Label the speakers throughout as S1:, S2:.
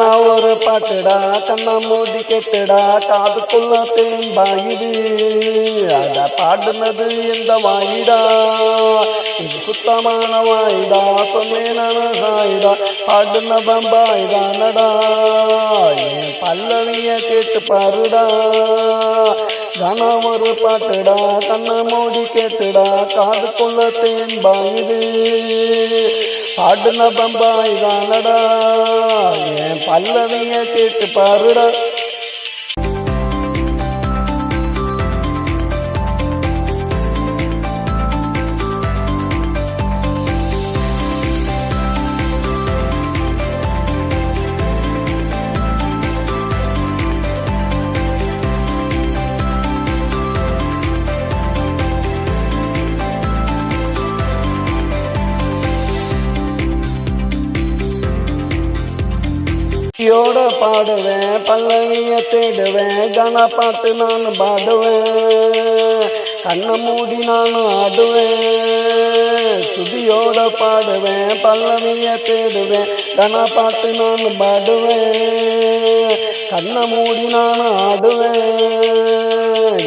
S1: நான் ஒரு பாட்டுடா கண்ணா மூடி கெட்டுடா காதுக்குள்ள தேம்பாயுது அட பாடுனது இந்த வாயிடா இது சுத்தமான வாயிடா சொன்னேனான சாயிடா. பாடுன பம்பாயிடா நடா என் பல்லவிய கேட்டு பாருடா. கனா ஒரு பாட்டுடா கண்ணை மூடி கேட்டுடா காதுக்குள்ள தேம்பாயுது பாடுன பம்பாய் தானடா என் பல்லவிய கேட்டு பாருடா. யோட பாடுவேன் பல்லவிய தேடுவேன் கன பாட்டு நான் பாடுவேன். கண்ணை மூடி நான் ஆடுவேன் சுதியோட பாடுவேன் பல்லவிய தேடுவேன் கன பாட்டு நான் பாடுவேன். கண்ணை மூடி நான் ஆடுவேன்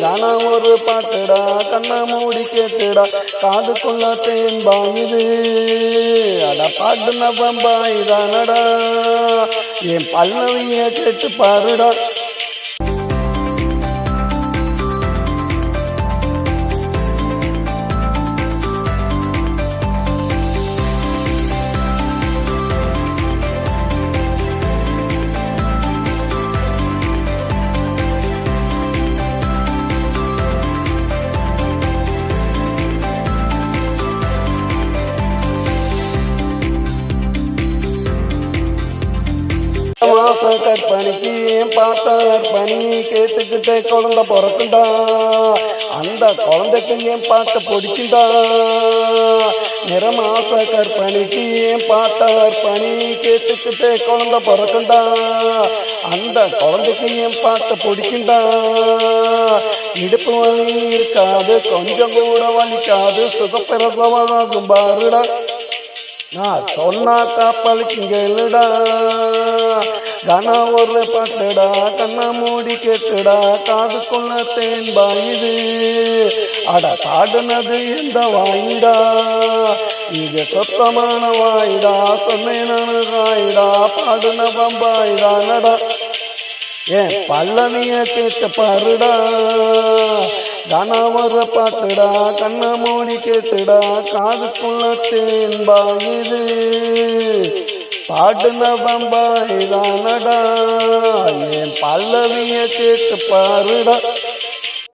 S1: கானா ஒரு பாட்டுடா கண்ணை மூடி கேட்டுடா காதுக்குள்ள தேன் பாயுது. அட பாட்டு நவம்பாய் தானடா என் பல்லவிய கேட்டு பாருடா. மாசம் கற்பனைக்கு பார்த்த கற்பனி கேட்டுக்கிட்டே குழந்தை பிறக்குண்டா. அந்த குழந்தைக்கு ஏன் பாட்டை பிடிக்குண்டா? நிறமாச கற்பனைக்கு என் பாட்ட அர்ப்பணி கேட்டுக்கிட்டே குழந்தை பிறக்குண்டா. அந்த குழந்தைக்கு ஏன் பாட்டை பிடிக்குண்டா? இடுப்பு வலி இருக்காது கொஞ்சம் கூட வலிக்காது சுகப்பிரசவமாகும் பாருடா. நான் சொன்னா பழிக்குங்கடா இல்லடா ஒரு பாட்டுடா கண்ணா மூடி கேட்டுடா காதுக்குள்ள தேன்பா இது. அட பாடுனது இந்த வாயிடா இது சொத்தமான வாயிடா சொன்னேன் வாயிடா பாடுன பம்பாயிடா நடா. ஏன் பல்லவிய கேட்டு பாருடா தானா வர பாட்டுடா கண்ணை மூடி கேட்டுடா காதுக்குள்ள தேன்பா இது. பாடுன பம்பாய் தானடா? என் பல்லவிய கேட்டு பாருடா.